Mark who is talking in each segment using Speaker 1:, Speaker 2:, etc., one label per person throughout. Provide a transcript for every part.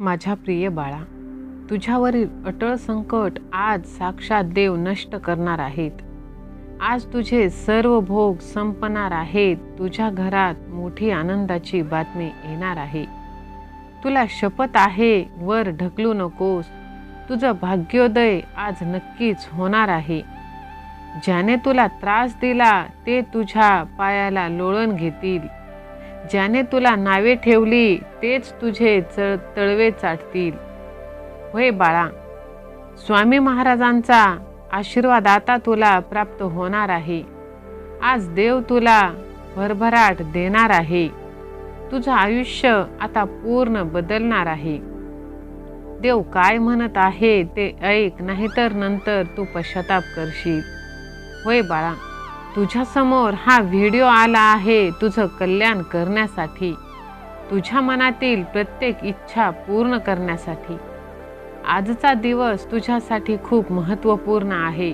Speaker 1: माझ्या प्रिय बाळा तुझ्यावरील अटळ संकट आज साक्षात देव नष्ट करणार आहेत. आज तुझे सर्व भोग संपणार आहेत. तुझ्या घरात मोठी आनंदाची बातमी येणार आहे. तुला शपथ आहे वर ढकलू नकोस. तुझं भाग्योदय आज नक्कीच होणार आहे. ज्याने तुला त्रास दिला ते तुझ्या पायाला लोळण घेतील. ज्याने तुला नावे ठेवली तेच तुझे चळ तळवे चाटतील. होय बाळा स्वामी महाराजांचा आशीर्वाद आता तुला प्राप्त होणार आहे. आज देव तुला भरभराट देणार आहे. तुझं आयुष्य आता पूर्ण बदलणार आहे. देव काय म्हणत आहे ते ऐक नाहीतर नंतर तू पश्चाताप करशील. होय बाळा तुझ्यासमोर हा व्हिडिओ आला आहे तुझं कल्याण करण्यासाठी. तुझ्या मनातील प्रत्येक इच्छा पूर्ण करण्यासाठी. आजचा दिवस तुझ्यासाठी खूप महत्त्वपूर्ण आहे.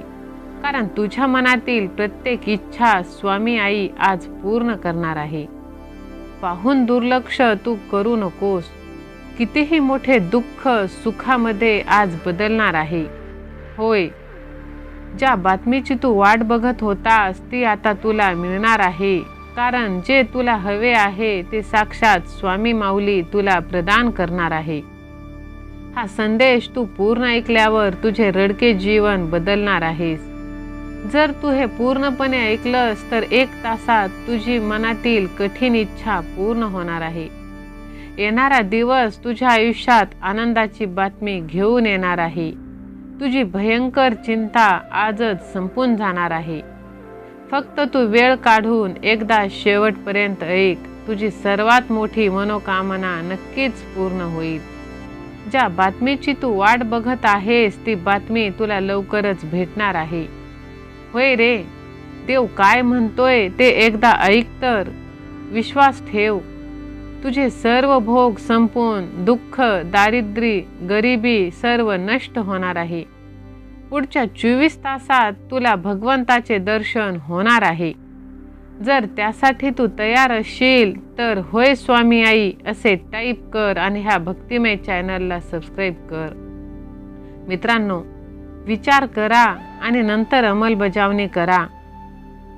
Speaker 1: कारण तुझ्या मनातील प्रत्येक इच्छा स्वामी आई आज पूर्ण करणार आहे. पाहून दुर्लक्ष तू करू नकोस. कितीही मोठे दुःख सुखामध्ये आज बदलणार आहे. होय ज्या बातमीची तू वाट बघत होतास ती आता तुला मिळणार आहे. कारण जे तुला हवे आहे ते साक्षात स्वामी माऊली तुला प्रदान करणार आहे. हा संदेश तू पूर्ण ऐकल्यावर तुझे रडके जीवन बदलणार आहेस. जर तू हे पूर्णपणे ऐकलंस तर एक तासात तुझी मनातील कठीण इच्छा पूर्ण होणार आहे. येणारा दिवस तुझ्या आयुष्यात आनंदाची बातमी घेऊन येणार आहे. तुझी भयंकर चिंता आजच संपून जाणार आहे. फक्त तू वेळ काढून एकदा शेवटपर्यंत ऐक तुझी सर्वात मोठी मनोकामना नक्कीच पूर्ण होईल. ज्या बातमीची तू वाट बघत आहेस ती बातमी तुला लवकरच भेटणार आहे. होय रे देव काय म्हणतोय ते एकदा ऐक तर. विश्वास ठेव. तुझे सर्व भोग संपून दुःख दारिद्र्य गरिबी सर्व नष्ट होणार आहे. पुढच्या चोवीस तासात तुला भगवंताचे दर्शन होणार आहे. जर त्यासाठी तू तयार असशील तर होय स्वामी आई असे टाईप कर आणि ह्या भक्तिमय चॅनलला सबस्क्राईब कर. मित्रांनो विचार करा आणि नंतर अंमलबजावणी करा.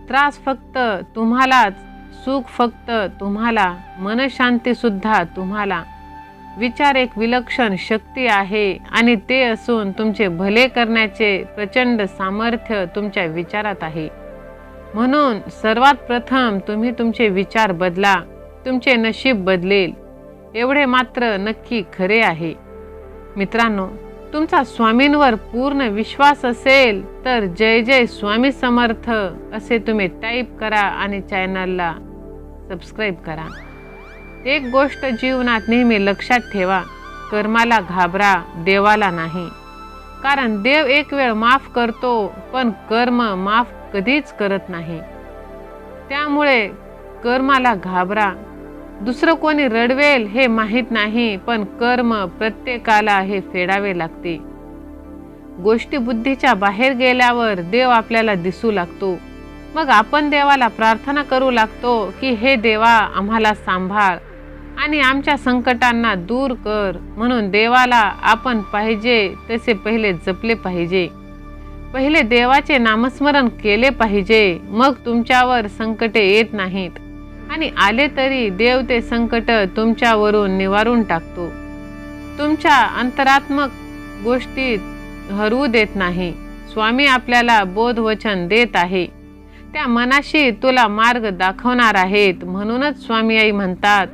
Speaker 1: त्रास फक्त तुम्हालाच सुख फक्त तुम्हाला मनशांतीसुद्धा तुम्हाला. विचार एक विलक्षण शक्ती आहे आणि ते असून तुमचे भले करण्याचे प्रचंड सामर्थ्य तुमच्या विचारात आहे. म्हणून सर्वात प्रथम तुम्ही तुमचे विचार बदला तुमचे नशीब बदलेल. एवढे मात्र नक्की खरे आहे. मित्रांनो तुमचा स्वामींवर पूर्ण विश्वास असेल तर जय जय स्वामी समर्थ असे तुम्ही टाईप करा आणि चॅनलला सबस्क्राईब करा. एक गोष्ट जीवनात नेहमी लक्षात ठेवा. कर्माला घाबरा देवाला नाही. कारण देव एक वेळ माफ करतो पण कर्म माफ कधीच करत नाही. त्यामुळे कर्माला घाबरा. दुसरं कोणी रडवेल हे माहीत नाही पण कर्म प्रत्येकाला हे फेडावे लागते. गोष्टी बुद्धीच्या बाहेर गेल्यावर देव आपल्याला दिसू लागतो. मग आपण देवाला प्रार्थना करू लागतो की हे देवा आम्हाला सांभाळ आणि आमच्या संकटांना दूर कर म्हणून देवाला आपण पाहिजे तसे पहिले जपले पाहिजे. पहिले देवाचे नामस्मरण केले पाहिजे मग तुमच्यावर संकटे येत नाहीत. आणि आले तरी देव ते संकट तुमच्यावरून निवारून टाकतो. तुमच्या अंतरात्मक गोष्टीत हरवू देत नाही. स्वामी आपल्याला बोधवचन देत आहे. त्या मनाशी तुला मार्ग दाखवणार आहेत म्हणूनच स्वामी आई म्हणतात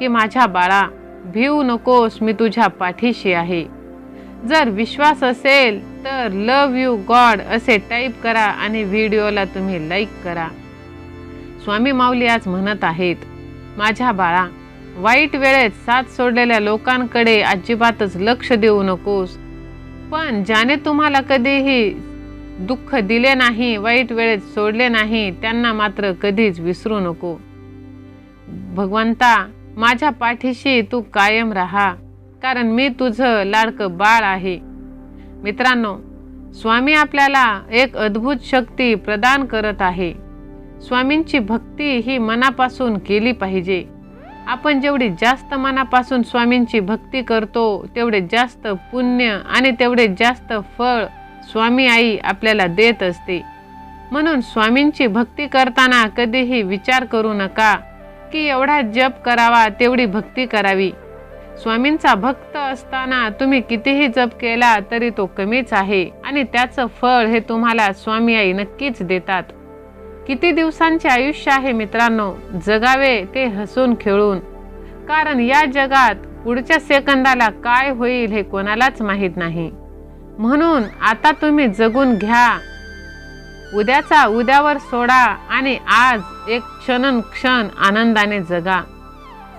Speaker 1: की माझ्या बाळा भिऊ नकोस मी तुझ्या पाठीशी आहे. जर विश्वास असेल तर लव यू गॉड असे टाईप करा आणि व्हिडिओला तुम्ही लाईक करा. स्वामी माऊली आज म्हणत आहेत माझ्या बाळा वाईट वेळेत साथ सोडलेल्या लोकांकडे अजिबातच लक्ष देऊ नकोस. पण ज्याने तुम्हाला कधीही दुःख दिले नाही वाईट वेळेत सोडले नाही त्यांना मात्र कधीच विसरू नको. भगवंता माझ्या पाठीशी तू कायम राहा कारण मी तुझं लाडकं बाळ आहे. मित्रांनो स्वामी आपल्याला एक अद्भुत शक्ती प्रदान करत आहे. स्वामींची भक्ती ही मनापासून केली पाहिजे. आपण जेवढी जास्त मनापासून स्वामींची भक्ती करतो तेवढे जास्त पुण्य आणि तेवढे जास्त फळ स्वामी आई आपल्याला देत असते. म्हणून स्वामींची भक्ती करताना कधीही विचार करू नका. की एवढा जप करावा तेवढी भक्ती करावी. स्वामींचा भक्त असताना तुम्ही कितीही जप केला तरी तो कमीच आहे आणि त्याचं फळ हे तुम्हाला स्वामी आई नक्कीच देतात. किती दिवसांचे आयुष्य आहे मित्रांनो जगावे ते हसून खेळून. कारण या जगात पुढच्या सेकंदाला काय होईल हे कोणालाच माहीत नाही. म्हणून आता तुम्ही जगून घ्या उद्याचा उद्यावर सोडा आणि आज एक क्षणन क्षण आनंदाने जगा.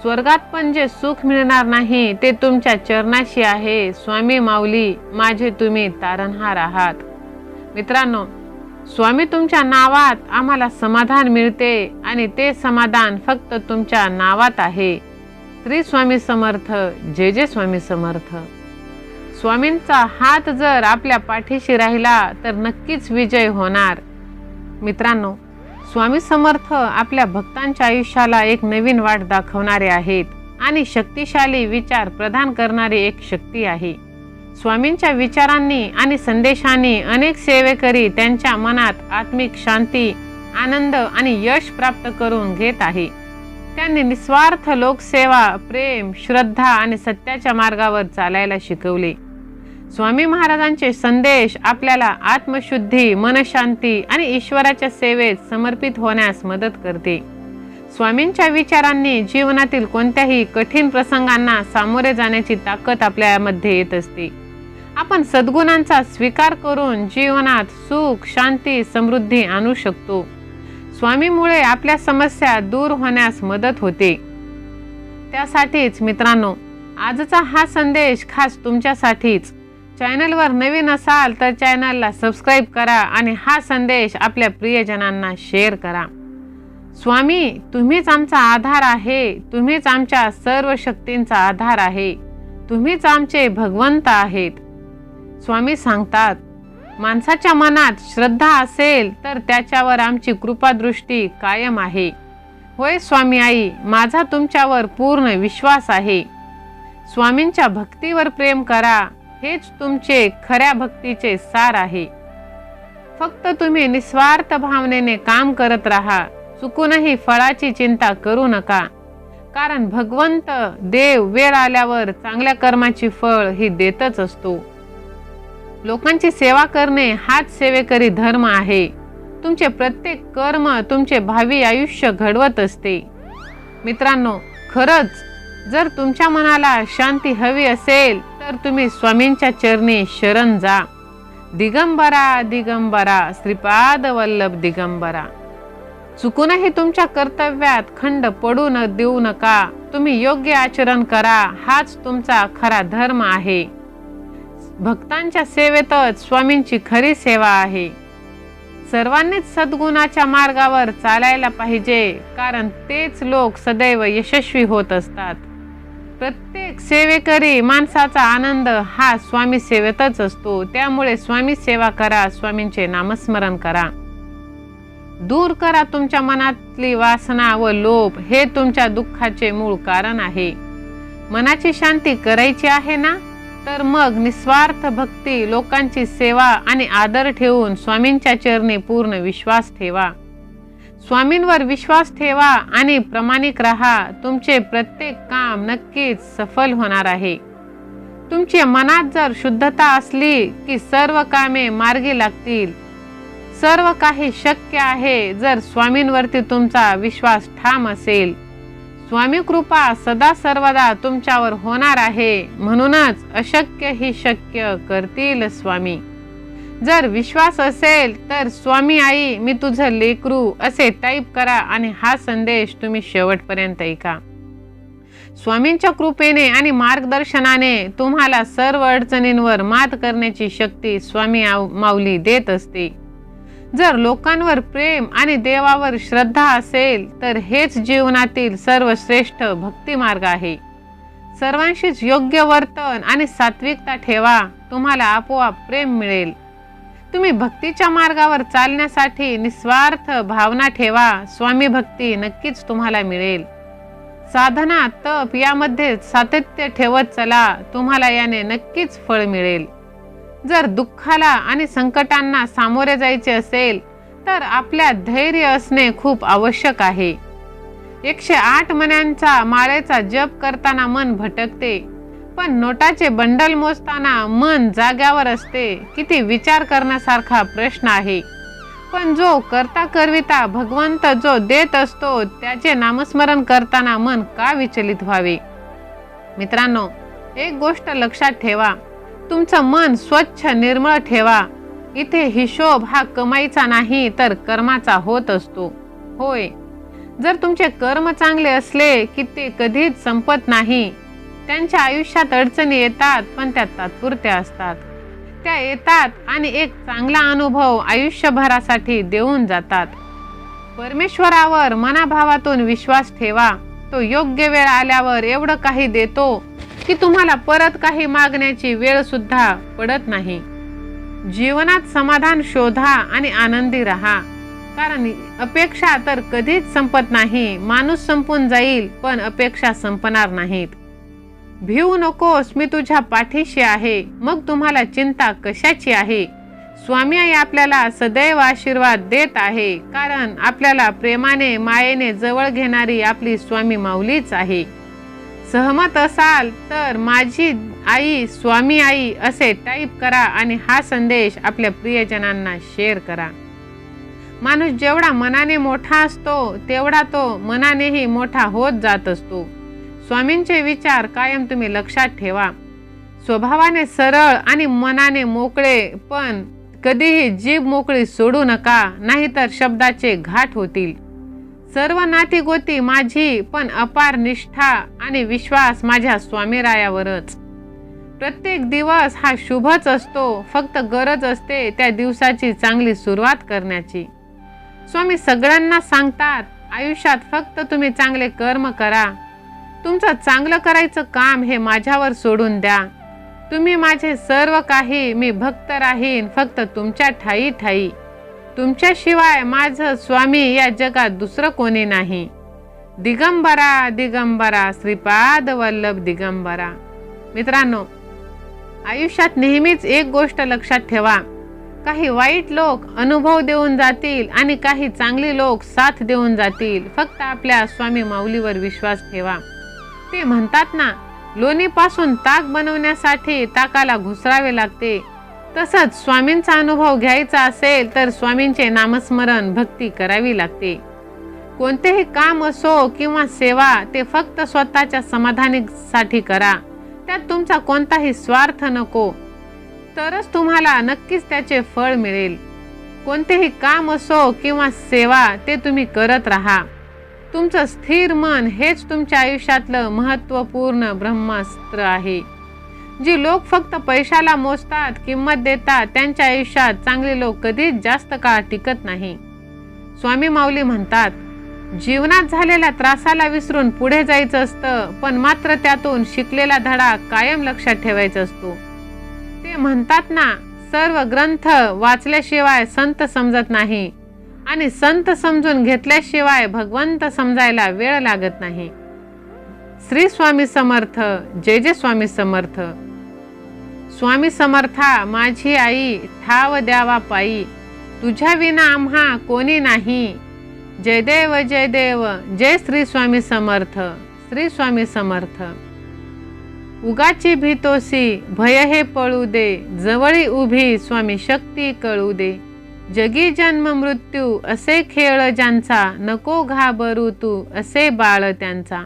Speaker 1: स्वर्गात पण जे सुख मिळणार नाही ते तुमच्या चरणाशी आहे. स्वामी माऊली माझे तुम्ही तारणहार आहात. मित्रांनो स्वामी तुमच्या नावात आम्हाला समाधान मिळते आणि ते समाधान फक्त तुमच्या नावात आहे. श्री स्वामी समर्थ जे जे स्वामी समर्थ. स्वामींचा हात जर आपल्या पाठीशी राहिला तर नक्कीच विजय होणार. मित्रांनो स्वामी समर्थ आपल्या भक्तांच्या आयुष्याला एक नवीन वाट दाखवणारे आहेत आणि शक्तिशाली विचार प्रदान करणारी एक शक्ती आहे. स्वामींच्या विचारांनी आणि संदेशांनी अनेक सेवेकरी त्यांच्या मनात आत्मिक शांती आनंद आणि यश प्राप्त करून घेत आहे. त्यांनी निस्वार्थ लोकसेवा प्रेम श्रद्धा आणि सत्याच्या मार्गावर चालायला शिकवले. स्वामी महाराजांचे संदेश आपल्याला आत्मशुद्धी मनशांती आणि ईश्वराच्या सेवेत समर्पित होण्यास मदत करते. स्वामींच्या विचारांनी जीवनातील कोणत्याही कठीण प्रसंगांना सामोरे जाण्याची ताकद आपल्यामध्ये येत असते. आपण सद्गुणांचा स्वीकार करून जीवनात सुख शांती समृद्धी आणू शकतो. स्वामीमुळे आपल्या समस्या दूर होण्यास मदत होते. त्यासाठीच मित्रांनो आजचा हा संदेश खास तुमच्यासाठीच चॅनलवर नवीन असाल तर चॅनलला सबस्क्राईब करा आणि हा संदेश आपल्या प्रियजनांना शेअर करा. स्वामी तुम्हीच आमचा आधार आहे. तुम्हीच आमच्या सर्व शक्तींचा आधार आहे. तुम्हीच आमचे भगवंत आहेत. स्वामी सांगतात माणसाच्या मनात श्रद्धा असेल तर त्याच्यावर आमची कृपादृष्टी कायम आहे. होय स्वामी आई माझा तुमच्यावर पूर्ण विश्वास आहे. स्वामींच्या भक्तीवर प्रेम करा. हेच तुमचे खऱ्या भक्तीचे सार आहे. फक्त तुम्ही निस्वार्थ भावनेने काम करत राहा चुकूनही फळाची चिंता करू नका. कारण भगवंत देव वेळ आल्यावर चांगल्या कर्माची फळ ही देतच असतो. लोकांची सेवा करणे हाच सेवेकरी धर्म आहे. तुमचे प्रत्येक कर्म तुमचे भावी आयुष्य घडवत असते. मित्रांनो खरंच जर तुमच्या मनाला शांती हवी असेल तर तुम्ही स्वामींच्या चरणी शरण जा. दिगंबरा दिगंबरा श्रीपाद वल्लभ दिगंबरा. चुकूनही तुमच्या कर्तव्यात खंड पडू न देऊ नका. तुम्ही योग्य आचरण करा हाच तुमचा खरा धर्म आहे. भक्तांच्या सेवेतच स्वामींची खरी सेवा आहे. सर्वांनीच सद्गुणाच्या मार्गावर चालायला पाहिजे कारण तेच लोक सदैव यशस्वी होत असतात. प्रत्येक सेवेकरी माणसाचा आनंद हा स्वामी सेवेतच असतो. त्यामुळे स्वामी सेवा करा स्वामींचे नामस्मरण करा. दूर करा तुमच्या मनातली वासना व लोभ हे तुमच्या दुःखाचे मूळ कारण आहे. मनाची शांती करायची आहे ना? तर मग निस्वार्थ भक्ती लोकांची सेवा आणि आदर ठेवून स्वामींच्या चरणी पूर्ण विश्वास ठेवा. स्वामींवर विश्वास ठेवा आणि प्रामाणिक राहा. तुमचे प्रत्येक काम नक्कीच सफल होणार आहे. तुमच्या मनात जर शुद्धता असली की सर्व कामे मार्गी लागतील. सर्व काही शक्य आहे जर स्वामींवरती तुमचा विश्वास ठाम असेल. स्वामी कृपा सदा सर्वदा तुमच्यावर होणार आहे. म्हणूनच अशक्य ही शक्य करतील स्वामी. जर विश्वास असेल तर स्वामी आई मी तुझं लेकरू असे टाईप करा आणि हा संदेश तुम्ही शेवटपर्यंत ऐका. स्वामींच्या कृपेने आणि मार्गदर्शनाने तुम्हाला सर्व अडचणींवर मात करण्याची शक्ती स्वामी माऊली देत असते. जर लोकांवर प्रेम आणि देवावर श्रद्धा असेल तर हेच जीवनातील सर्वश्रेष्ठ भक्तिमार्ग आहे. सर्वांशीच योग्य वर्तन आणि सात्विकता ठेवा तुम्हाला आपोआप प्रेम मिळेल. तुम्ही भक्तीच्या मार्गावर चालण्यासाठी निस्वार्थ भावना ठेवा. स्वामी भक्ती नक्कीच तुम्हाला मिळेल. साधना तप यामध्ये सातत्य ठेवत चला. तुम्हाला याने नक्कीच फळ मिळेल. जर दुःखाला आणि संकटांना सामोरे जायचे असेल तर आपल्या धैर्य असणे खूप आवश्यक आहे. एकशे आठ मण्यांचा माळेचा जप करताना मन भटकते. पण नोटाचे बंडल मोजताना मन जाग्यावर असते. किती विचार करण्यासारखा प्रश्न आहे. पण जो करता करविता भगवंत जो देत असतो त्याचे नामस्मरण करताना मन का विचलित व्हावे? मित्रांनो एक गोष्ट लक्षात ठेवा. तुमचं मन स्वच्छ निर्मळ ठेवा. इथे हिशोब हा कमाईचा नाही तर कर्माचा होत असतो. होय. जर तुमचे कर्म चांगले असले की ते कधीच संपत नाही त्यांच्या आयुष्यात अडचणी येतात पण त्या तात्पुरत्या असतात. त्या येतात आणि एक चांगला अनुभव आयुष्यभरासाठी देऊन जातात. परमेश्वरावर मनाभावातून विश्वास ठेवा. तो योग्य वेळ आल्यावर एवढं काही देतो की तुम्हाला परत काही मागण्याची वेळ सुद्धा पडत नाही. जीवनात समाधान शोधा आणि आनंदी राहा. कारण अपेक्षा तर कधीच संपत नाही. माणूस संपून जाईल पण अपेक्षा संपणार नाहीत. भिवू नकोस मी तुझ्या पाठीशी आहे. मग तुम्हाला चिंता कशाची आहे? स्वामी आई आपल्याला सदैव आशीर्वाद देत आहे कारण आपल्याला प्रेमाने मायेने जवळ घेणारी आपली स्वामी माऊलीच आहे. सहमत असाल तर माझी आई स्वामी आई असे टाईप करा आणि हा संदेश आपल्या प्रियजनांना शेअर करा. माणूस जेवढा मनाने मोठा असतो तेवढा तो मनानेही मोठा होत जात असतो. स्वामींचे विचार कायम तुम्ही लक्षात ठेवा. स्वभावाने सरळ आणि मनाने मोकळे पण कधीही जीभ मोकळी सोडू नका नाहीतर शब्दाचे घाट होतील. सर्व नाती गोती माझी पण अपार निष्ठा आणि विश्वास माझ्या स्वामीरायावरच. प्रत्येक दिवस हा शुभच असतो फक्त गरज असते त्या दिवसाची चांगली सुरुवात करण्याची. स्वामी सगळ्यांना सांगतात आयुष्यात फक्त तुम्ही चांगले कर्म करा तुमचं चांगलं करायचं काम हे माझ्यावर सोडून द्या. तुम्ही माझे सर्व काही मी भक्त राहीन फक्त तुमच्या ठाई ठाई. तुमच्याशिवाय माझं स्वामी या जगात दुसरं कोणी नाही. दिगंबरा दिगंबरा श्रीपाद वल्लभ दिगंबरा. मित्रांनो आयुष्यात नेहमीच एक गोष्ट लक्षात ठेवा. काही वाईट लोक अनुभव देऊन जातील आणि काही चांगले लोक साथ देऊन जातील. फक्त आपल्या स्वामी माऊलीवर विश्वास ठेवा. ते म्हणतात ना लोणीपासून ताक बनवण्यासाठी ताकाला घुसरावे लागते. तसंच स्वामींचा अनुभव घ्यायचा असेल तर स्वामींचे नामस्मरण भक्ती करावी लागते. कोणतेही काम असो किंवा सेवा ते फक्त स्वतःच्या समाधानीसाठी करा. त्यात तुमचा कोणताही स्वार्थ नको. तरच तुम्हाला नक्कीच त्याचे फळ मिळेल. कोणतेही काम असो किंवा सेवा ते तुम्ही करत राहा. तुमचं स्थिर मन हेच तुमच्या आयुष्यातलं महत्त्वपूर्ण ब्रह्मास्त्र आहे. जी लोक फक्त पैशाला मोजतात किंमत देतात त्यांच्या आयुष्यात चांगले लोक कधीच जास्त काळ टिकत नाही. स्वामी माऊली म्हणतात जीवनात झालेल्या त्रासाला विसरून पुढे जायचं असतं पण मात्र त्यातून शिकलेला धडा कायम लक्षात ठेवायचा असतो. ते म्हणतात ना सर्व ग्रंथ वाचल्याशिवाय संत समजत नाही. आणि संत समजून घेतल्याशिवाय भगवंत समजायला वेळ लागत नाही. श्री स्वामी समर्थ जय जय स्वामी समर्थ. स्वामी समर्था माझी आई ठाव द्यावा पायी. तुझ्या विना आम्हा कोणी नाही. जय देव जय देव जय श्री स्वामी समर्थ श्री स्वामी समर्थ. उगाची भीतोसी भय हे पळू दे जवळी उभी स्वामी शक्ती कळू दे. जगी जन्म मृत्यू असे खेळ ज्यांचा नको घाबरू तू असे बाळ त्यांचा.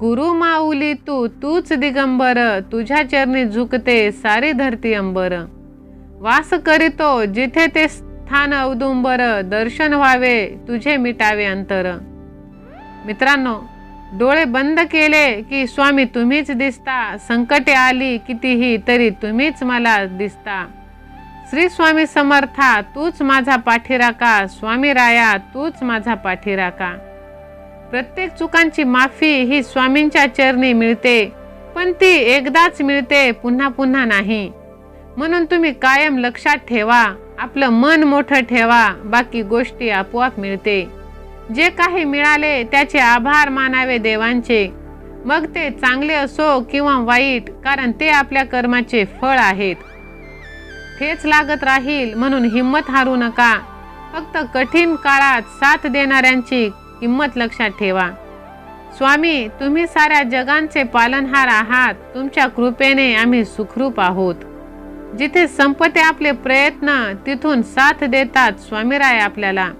Speaker 1: गुरु माऊली तू तूच दिगंबर तुझ्या चरणी झुकते सारी धरती अंबर. वास करीतो जिथे ते स्थान औदुंबर दर्शन व्हावे तुझे मिटावे अंतर. मित्रांनो डोळे बंद केले की स्वामी तुम्हीच दिसता संकटे आली कितीही तरी तुम्हीच मला दिसता. श्री स्वामी समर्था तूच माझा पाठीराका स्वामी राया तूच माझा पाठीराका प्रत्येक चुकांची माफी ही स्वामींच्या चरणी मिळते पण ती एकदाच मिळते पुन्हा पुन्हा नाही. म्हणून तुम्ही कायम लक्षात ठेवा आपलं मन मोठं ठेवा बाकी गोष्टी आपोआप मिळते. जे काही मिळाले त्याचे आभार मानावे देवांचे. मग ते चांगले असो किंवा वाईट कारण ते आपल्या कर्माचे फळ आहेत. हेच लागत राहील म्हणून हिंमत हारू नका. फक्त कठीण काळात साथ देणाऱ्यांची किंमत लक्षात ठेवा. स्वामी तुम्ही साऱ्या जगांचे पालनहार आहात. तुमच्या कृपेने आम्ही सुखरूप आहोत. जिथे संपते आपले प्रयत्न तिथून साथ देतात स्वामीराय आपल्याला.